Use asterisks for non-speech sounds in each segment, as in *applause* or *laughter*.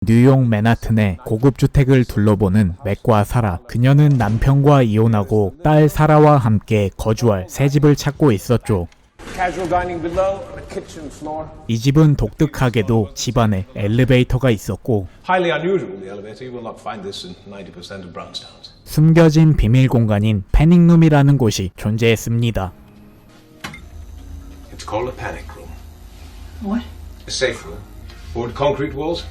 뉴욕 맨하튼의 고급 주택을 둘러보는 맥과 사라. 그녀는 남편과 이혼하고 딸 사라와 함께 거주할 새 집을 찾고 있었죠. Casual dining below, and a kitchen floor. 이 집은 독특하게도 집안에 엘리베이터가 있었고 Highly unusual, the elevator. You will not find this in 90% of brownstones. 숨겨진 비밀 공간인 패닉룸이라는 곳이 존재했습니다. It's called a panic room. What? A safe room. Board concrete walls.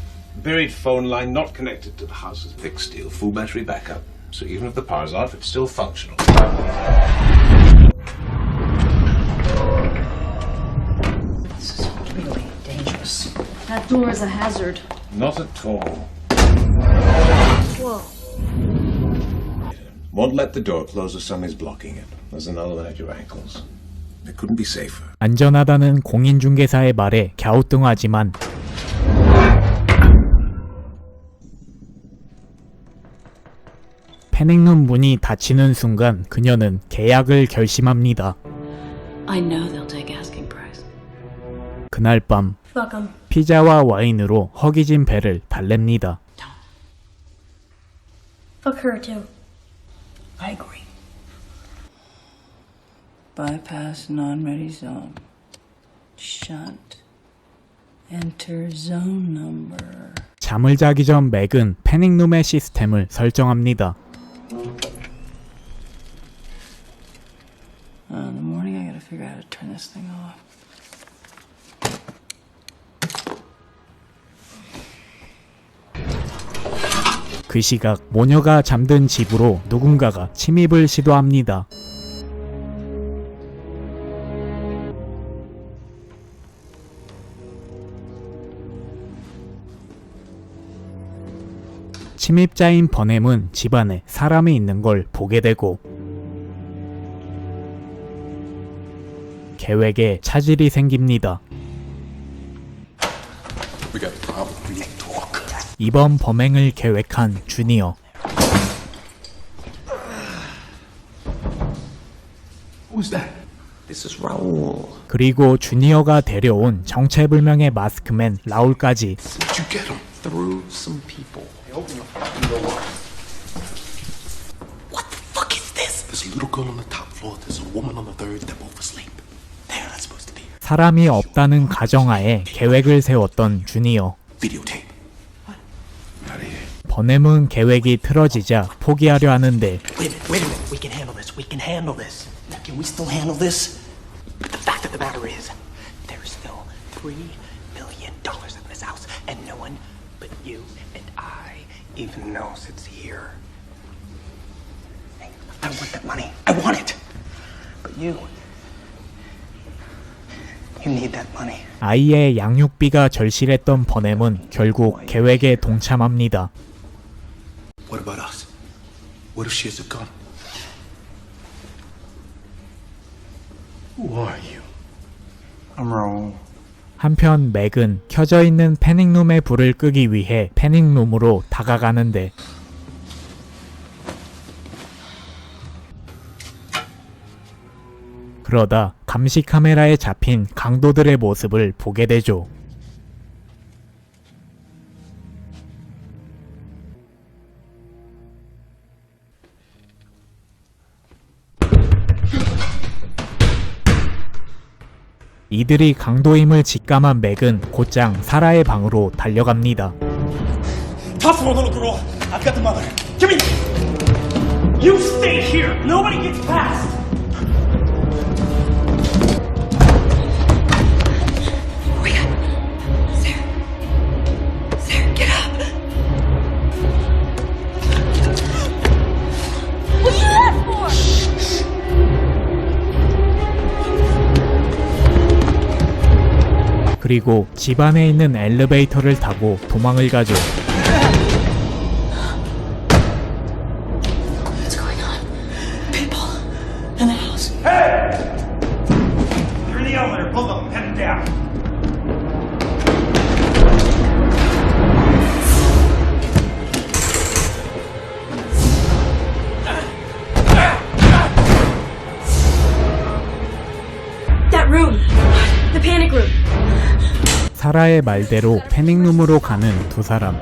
Buried phone line not connected to the house's thick steel. Full battery backup. So even if the power's off, it's still functional. Door is a hazard. Not at all. Whoa. Won't let the door close if somebody's blocking it. There's another one at your ankles. It couldn't be safer. 안전하다는 공인중개사의 말에 갸우뚱하지만 패닉룸 문이 닫히는 순간 그녀는 계약을 결심합니다. I know they'll take asking price. 그날 밤. 피자와 와인으로 허기진 배를 달랩니다. Fuck her too. I agree. Bypass non-ready zone. Shunt. Enter zone number. 잠을 자기 전 맥은 패닉룸의 시스템을 설정합니다. Uh, in the morning, I gotta figure out how to turn this thing off. 그 시각 모녀가 잠든 집으로 누군가가 침입을 시도합니다. 침입자인 버넴은 집안에 사람이 있는 걸 보게 되고 계획에 차질이 생깁니다. 이번 범행을 계획한 주니어 Who's that? This is Raul. 그리고 주니어가 데려온 정체불명의 마스크맨 라울까지 Did you get him? Through some people. What the fuck is this? There's a little girl on the top floor. There's a woman on the third. They're both asleep. They're not supposed to be here. 사람이 없다는 가정하에 계획을 세웠던 주니어 Videotape. Out of here. 버넴은 계획이 틀어지자 포기하려 하는데 Wait a minute, wait a minute. We can handle this. We can handle this. Now, can we still handle this? But the fact of the matter is, there's still three million dollars in this house, and no one but you and I even knows it's here. Hey, I want that money. I want it. But you, you need that money. 아이의 양육비가 절실했던 버넴은 결국 계획에 동참합니다. What about us? What if she has a gun? Who are you? I'm Raul. 한편 맥은 켜져 있는 패닉룸의 불을 끄기 위해 패닉룸으로 다가가는데 그러다 감시 카메라에 잡힌 강도들의 모습을 보게 되죠. 이들이 강도임을 직감한 맥은 곧장 사라의 방으로 달려갑니다. Little girl. I've got the mother. Give me. You stay here. Nobody gets past. 그리고 집 안에 있는 엘리베이터를 타고 도망을 가죠. 사라의 말대로 패닉룸으로 가는 두 사람.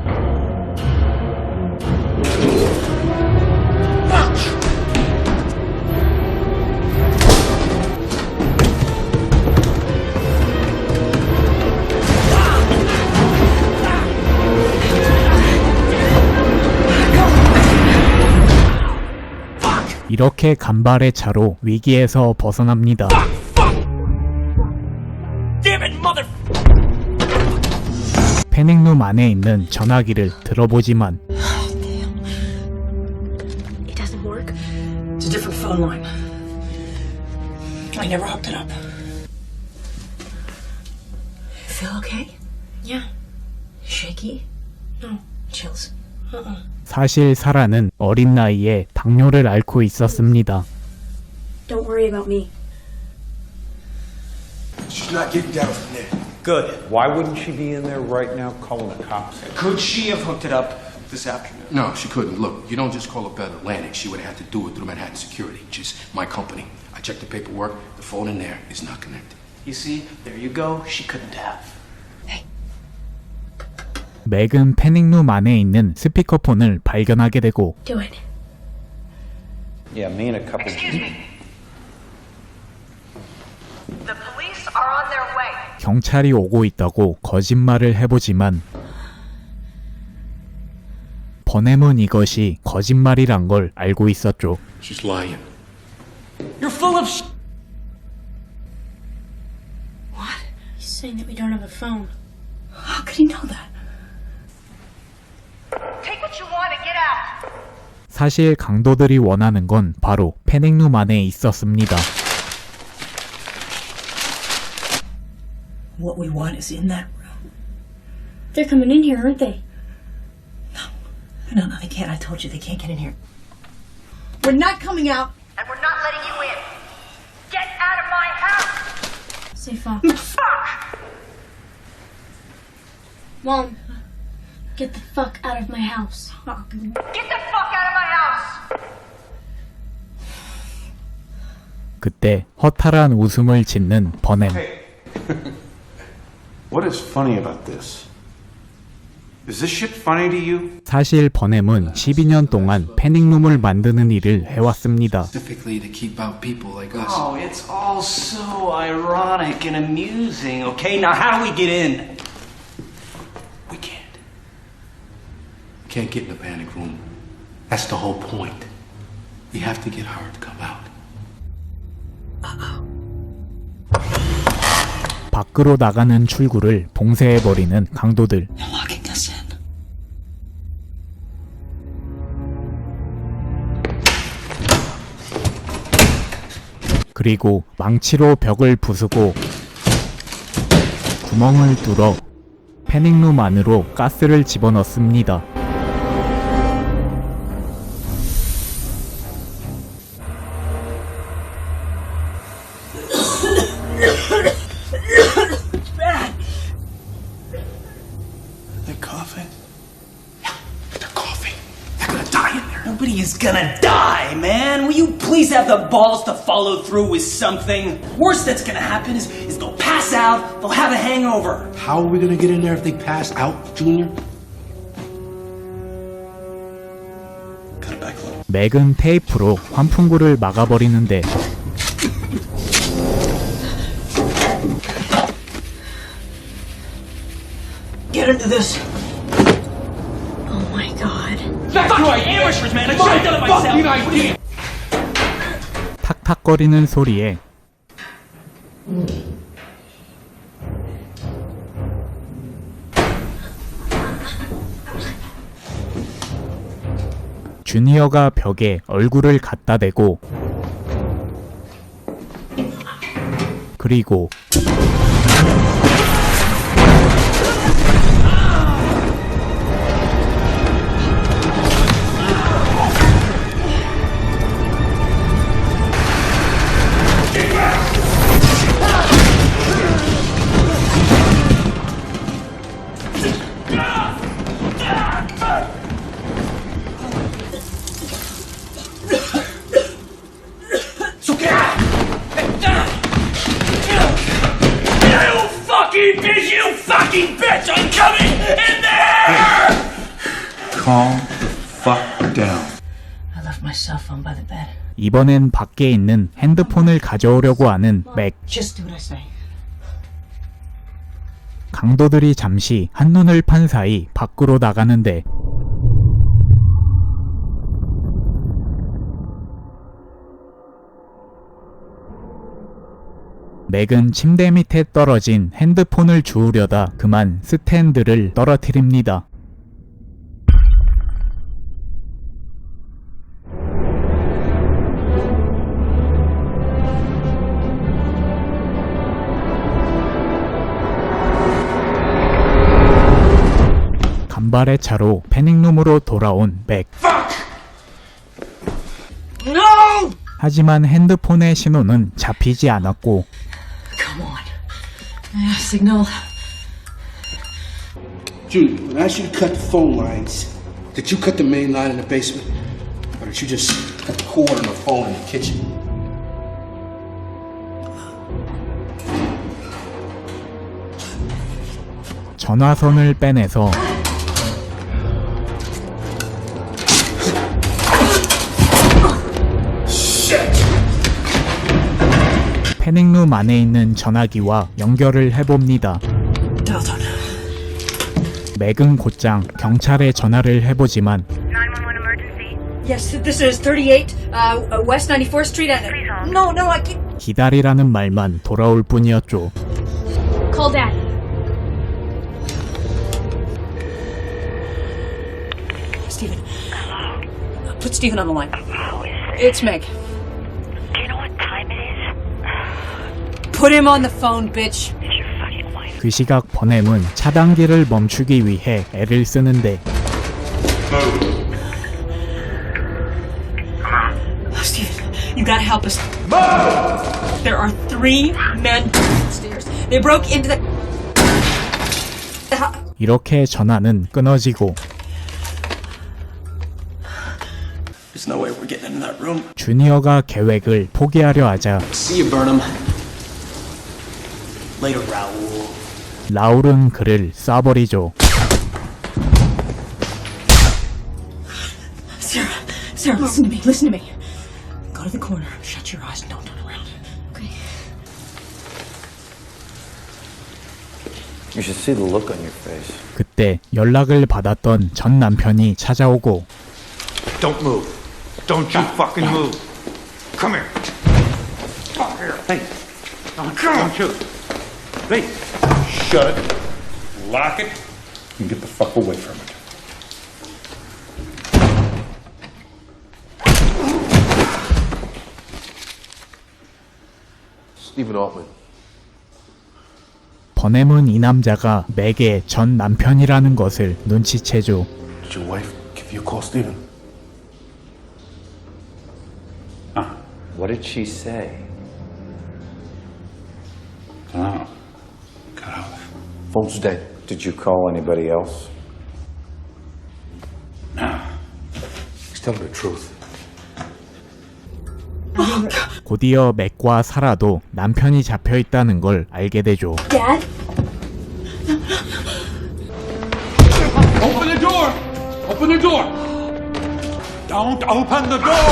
이렇게 간발의 차로 위기에서 벗어납니다. 패닉룸 안에 있는 전화기를 들어보지만 It doesn't work. It's a different phone line. I never hooked it up. Feel okay? Yeah. Shaky? No. Chills. Uh-uh. 사실 사라는 어린 나이에 당뇨를 앓고 있었습니다. Don't worry about me. She's not getting down from there. Good. Why wouldn't she be in there right now calling the cops? Could she have hooked it up this afternoon? No, she couldn't. Look, you don't just call up Bell Atlantic. She would have had to do it through Manhattan Security, which is my company. I checked the paperwork. The phone in there is not connected. You see, there you go. She couldn't have. 맥은 패닉룸 안에 있는 스피커폰을 발견하게 되고 Do it. Yeah, me and a couple. The police are on their way. 경찰이 오고 있다고 거짓말을 해보지만 버넴은 이것이 거짓말이란 걸 알고 있었죠. She's lying. You're full of sh- He's saying that we don't have a phone. How could he know that? Take what you want and get out. 사실 강도들이 원하는 건 바로 패닉룸 안에 있었습니다. What we want is in that room. They're coming in here, aren't they? No, no, they can't. I told you they can't get in here. We're not coming out. And we're not letting you in. Get out of my house. Say fuck. Fuck! Mom, get the fuck out of my house. Get the fuck out of my house. 그때 허탈한 웃음을 짓는 버넴. *laughs* What is funny about this? Is this shit funny to you? 사실 버넴은 12년 동안 패닉룸을 만드는 일을 해왔습니다. Specifically to keep out people like us. Oh, it's all so ironic and amusing. Okay, now how do we get in? We can't. We can't get in the panic room. That's the whole point. We have to get her to come out. 밖으로 나가는 출구를 봉쇄해버리는 강도들. 그리고 망치로 벽을 부수고 구멍을 뚫어 패닉룸 안으로 가스를 집어넣습니다. follow through with something? Worst that's gonna happen is, is they'll pass out, they'll have a hangover. How are we gonna get in there if they pass out, Junior? Cut it back a little. 맥은 테이프로 환풍구를 막아버리는데 Get into this. Oh my god. Fuck right, amateurs, man. I should have done it myself. idea. 탁탁거리는 소리에 주니어가 벽에 얼굴을 갖다 대고 그리고 이번엔 밖에 있는 핸드폰을 가져오려고 하는 맥. 강도들이 잠시 한눈을 판 사이 밖으로 나가는데 맥은 침대 밑에 떨어진 핸드폰을 주우려다 그만 스탠드를 떨어뜨립니다. 간발의 차로 패닉룸으로 돌아온 맥. No! 하지만 핸드폰의 신호는 잡히지 않았고 Come on. Yeah, signal. Julie, when I asked you to cut the phone lines, did you cut the main line in the basement? Or did you just cut the cord on the phone in the kitchen? 전화선을 빼내서 패닉룸 안에 있는 전화기와 연결을 해봅니다. 맥은 곧장 경찰에 전화를 해보지만 911 emergency. Yes, this is 38 uh, uh, West 94th Street. And, Please hold. no, no, I can't. 기다리라는 말만 돌아올 뿐이었죠. Call dad. Stephen. Put Stephen on the line. It's Meg. Put him on the phone, bitch. 그 시각 버넴은 차단기를 멈추기 위해 애를 쓰는데 Stephen, you gotta help us. There are three men downstairs. They broke into the. the hou- 이렇게 전화는 끊어지고 There's no way we're getting into that room. 주니어가 계획을 포기하려 하자 See you, Burnham. Later, Raoul. 라울은 그를 쏴버리죠. Sarah, Sarah, listen to me. Listen to me. Go to the corner. Shut your eyes and don't turn around. You should see the look on your face. 그때 연락을 받았던 전 남편이 찾아오고 Don't move. Don't you fucking move. Come here. Come here. Hey. Don't, don't you. Hey. Shut it. Lock it. And get the fuck away from it. Stephen Altman. 버넴은 이 남자가 맥의 전 남편이라는 것을 눈치채죠. Did your wife give you a call, Stephen? What did she say? Oh. Got out. Phone's dead. Did you call anybody else? He's telling the truth. 곧이어 맥과 사라도 남편이 잡혀 있다는 걸 알게 되죠. Dad? Open the door! Open the door! Don't open the door!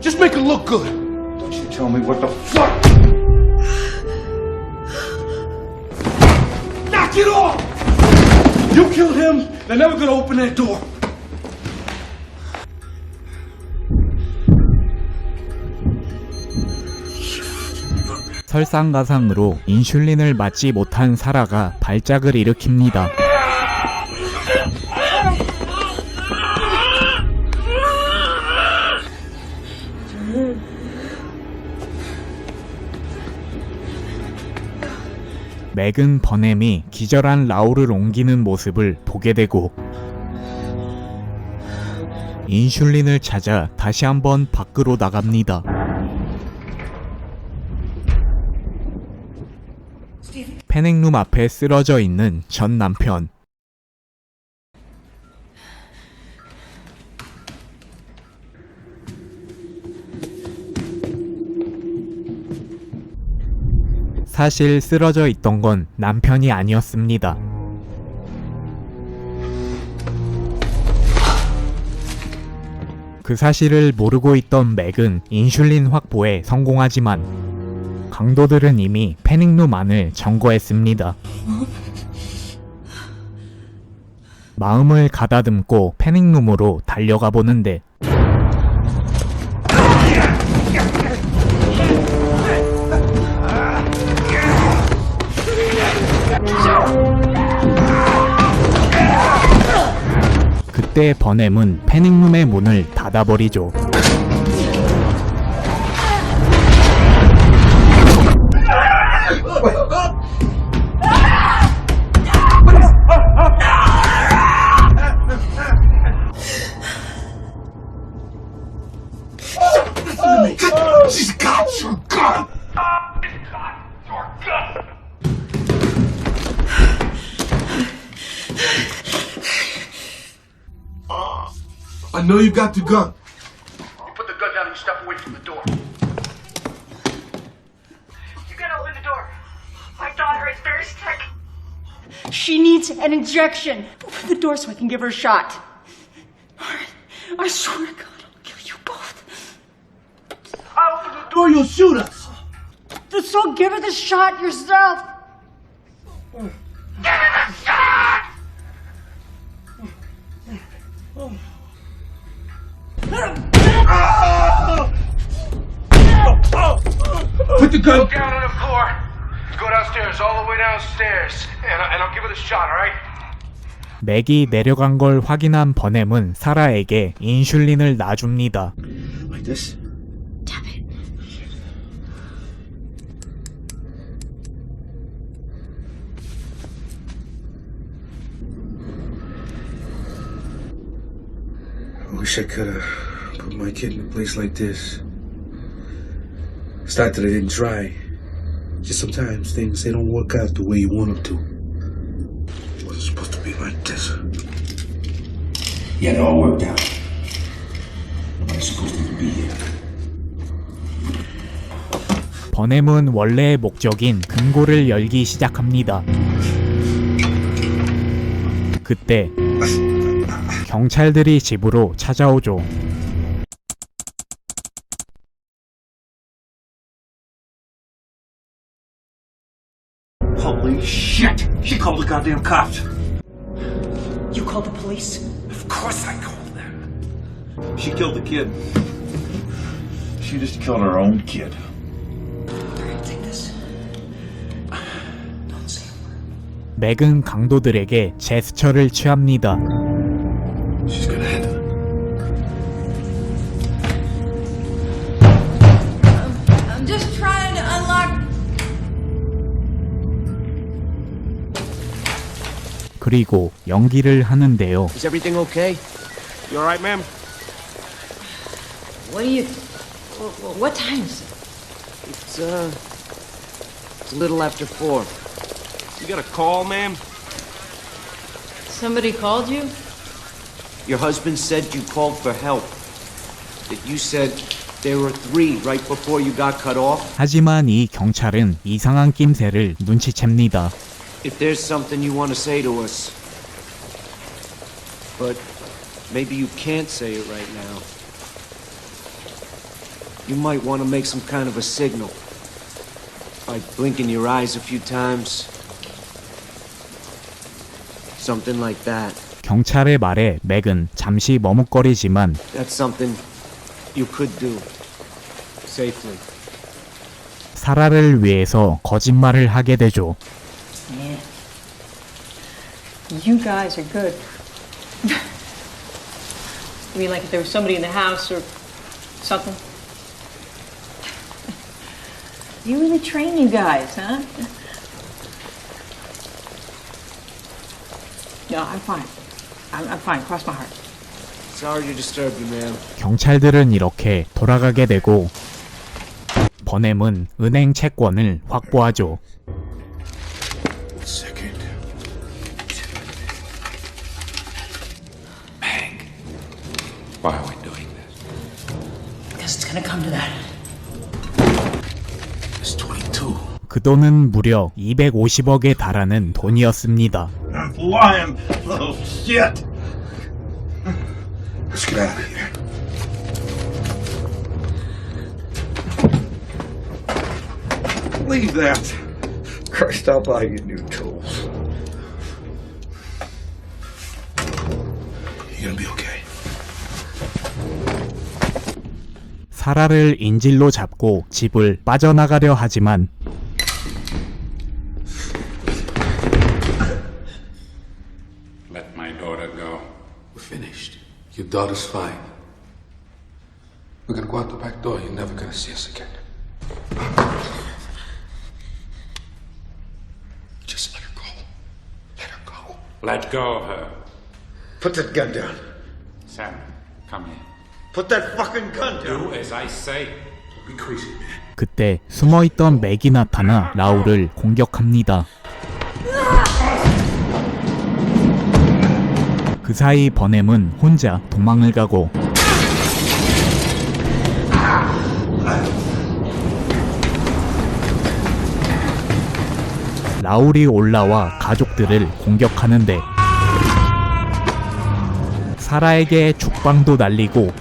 Just make it look good. Don't you tell me what the fuck! It off! You killed him. They're never gonna open that door. 설상가상으로 인슐린을 맞지 못한 사라가 발작을 일으킵니다. 맥은 버넴이 기절한 라울을 옮기는 모습을 보게 되고 인슐린을 찾아 다시 한번 밖으로 나갑니다. 패닉룸 앞에 쓰러져 있는 전 남편. 사실 쓰러져 있던 건 남편이 아니었습니다. 그 사실을 모르고 있던 맥은 인슐린 확보에 성공하지만 강도들은 이미 패닉룸 안을 점거했습니다. 마음을 가다듬고 패닉룸으로 달려가 보는데 그때 버넴은 패닉룸의 문을 닫아버리죠. Got the gun. You put the gun down and you step away from the door. You gotta open the door. My daughter is very sick. She needs an injection. Open the door so I can give her a shot. I swear to God, I'll kill you both. I open the door, you'll shoot us. Just so give her the shot yourself. Gun. Down on the floor. Go downstairs, all the way downstairs. And, I- and I'll give it a shot, alright? 맥이 내려간 걸 확인한 버넴은 사라에게 인슐린을 놔줍니다. Like this. I wish I could have put my kid in a place like this. It's not that I didn't try. Just sometimes things they don't work out the way you want them to. It wasn't supposed to be like this. Yeah, it all worked out. Nobody's supposed to be here. 버넴은 원래의 목적인 금고를 열기 시작합니다. 그때 경찰들이 집으로 찾아오죠. Holy shit! She called the goddamn cops. You called the police? Of course I called them. She killed the kid. She just killed her own kid. Take this. Don't say a word. 맥은 강도들에게 제스처를 취합니다. 그리고 연기를 하는데요. Is everything okay? You alright, ma'am? What do you. wh- wh- What time is it? It's, uh. It's a little after four. You got a call, ma'am? Somebody called you? Your husband said you called for help. That you said there were three right before you got cut off. 하지만 이 경찰은 이상한 낌새를 눈치챕니다. If there's something you want to say to us. But maybe you can't say it right now. You might want to make some kind of a signal. Like blinking your eyes a few times. Something like that. 경찰의 말에 맥은 잠시 머뭇거리지만 That's something you could do. Safely. 사라를 위해서 거짓말을 하게 되죠. You guys are good. you mean like if there was somebody in the house or something? You really train you guys, huh? No, I'm fine. I'm, I'm fine. Cross my heart. Sorry to disturb you, ma'am. 경찰들은 이렇게 돌아가게 되고 버넴은 은행 채권을 확보하죠. Why are we doing this? Because it's gonna come to that. It's 22. 그 돈은 무려 250억에 달하는 돈이었습니다. Lying little shit. Let's get out of here. Leave that. Christ, I'll buy you new tools. You're gonna be okay. 사라를 인질로 잡고 집을 빠져나가려 하지만 Let my daughter go. We're finished. Your daughter's fine. We're gonna go out the back door. You're never gonna see us again. Just let her go. Let her go. Let go of her. Put that gun down. Sam, come here. Put that fucking gun down. Do as I say. Be crazy. 그때 숨어있던 맥이 나타나 라울을 공격합니다. 그 사이 버넴은 혼자 도망을 가고 라울이 올라와 가족들을 공격하는데 사라에게 죽방도 날리고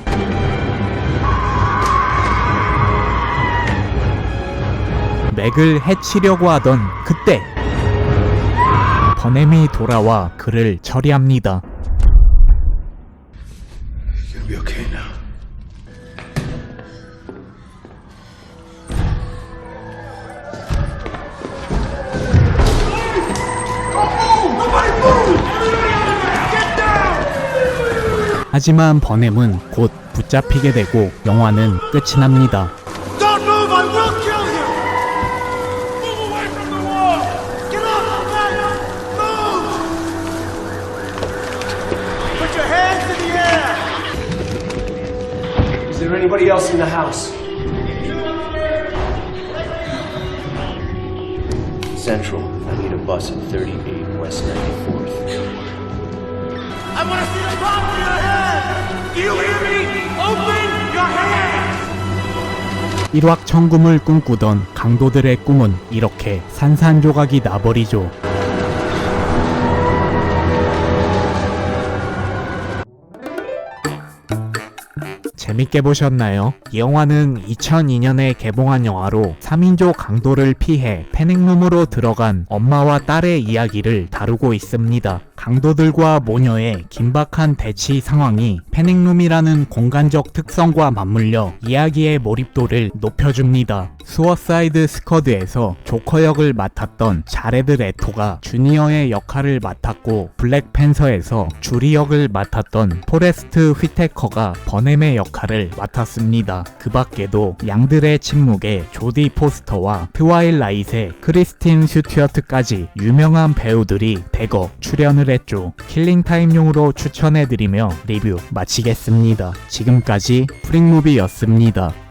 맥을 해치려고 하던 그때 버넴이 돌아와 그를 처리합니다. 하지만 버넴은 곧 붙잡히게 되고 영화는 끝이 납니다. Else in the house? Central. I need a bus at 38 West 94th. I want to see the top of your head! Do you hear me? Open your hands! 일확천금을 꿈꾸던 강도들의 꿈은 이렇게 산산조각이 나버리죠. 재밌게 보셨나요? 이 영화는 2002년에 개봉한 영화로 3인조 강도를 피해 패닉룸으로 들어간 엄마와 딸의 이야기를 다루고 있습니다. 강도들과 모녀의 긴박한 대치 상황이 패닉룸이라는 공간적 특성과 맞물려 이야기의 몰입도를 높여줍니다. 수어사이드 스쿼드에서 조커 역을 맡았던 자레드 레토가 주니어의 역할을 맡았고 블랙팬서에서 주리 역을 맡았던 포레스트 휘테커가 버넴의 역할을 맡았습니다. 그 밖에도 양들의 침묵의 조디 포스터와 트와일라이트의 크리스틴 슈튜어트까지 유명한 배우들이 대거 출연을 했죠. 킬링타임용으로 추천해드리며 리뷰 마치겠습니다. 지금까지 프링무비였습니다.